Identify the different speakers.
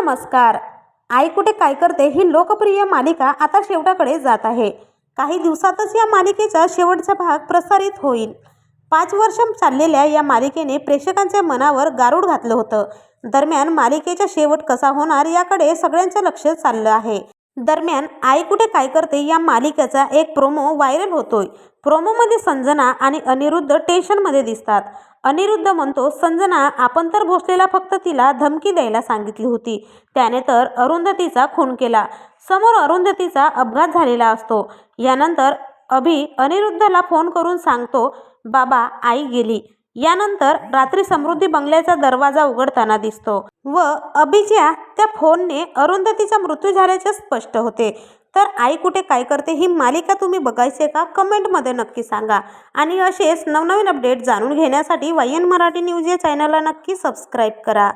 Speaker 1: नमस्कार. आई कुठे काय करते ही लोकप्रिय मालिका आता शेवटाकडे जात आहे. काही दिवसातच या मालिकेचा शेवटचा भाग प्रसारित होईल. पाच वर्ष चाललेल्या या मालिकेने प्रेक्षकांच्या मनावर गारूड घातलं होतं. दरम्यान मालिकेचा शेवट कसा होणार याकडे सगळ्यांचं लक्ष चाललं आहे. दरम्यान आई कुठे काय करते या मालिकेचा एक प्रोमो व्हायरल होतोय. प्रोमोमध्ये संजना आणि अनिरुद्ध टेन्शनमध्ये दिसतात. अनिरुद्ध म्हणतो संजना आपण तर भोसलेला फक्त तिला धमकी द्यायला सांगितली होती. त्याने तर अरुंधतीचा खून केला. समोर अरुंधतीचा अपघात झालेला असतो. यानंतर अभि अनिरुद्धला फोन करून सांगतो बाबा आई गेली. यानंतर रात्री समृद्धी बंगल्याचा दरवाजा उघडताना दिसतो व अभिजया त्या फोनने अरुंधतीचा मृत्यू झाल्याचे स्पष्ट होते. तर आई कुठे काय करते ही मालिका तुम्ही बघायचे का? कमेंटमध्ये नक्की सांगा. आणि असेच नवनवीन अपडेट जाणून घेण्यासाठी वायन मराठी न्यूज या चॅनलला नक्की सबस्क्राईब करा.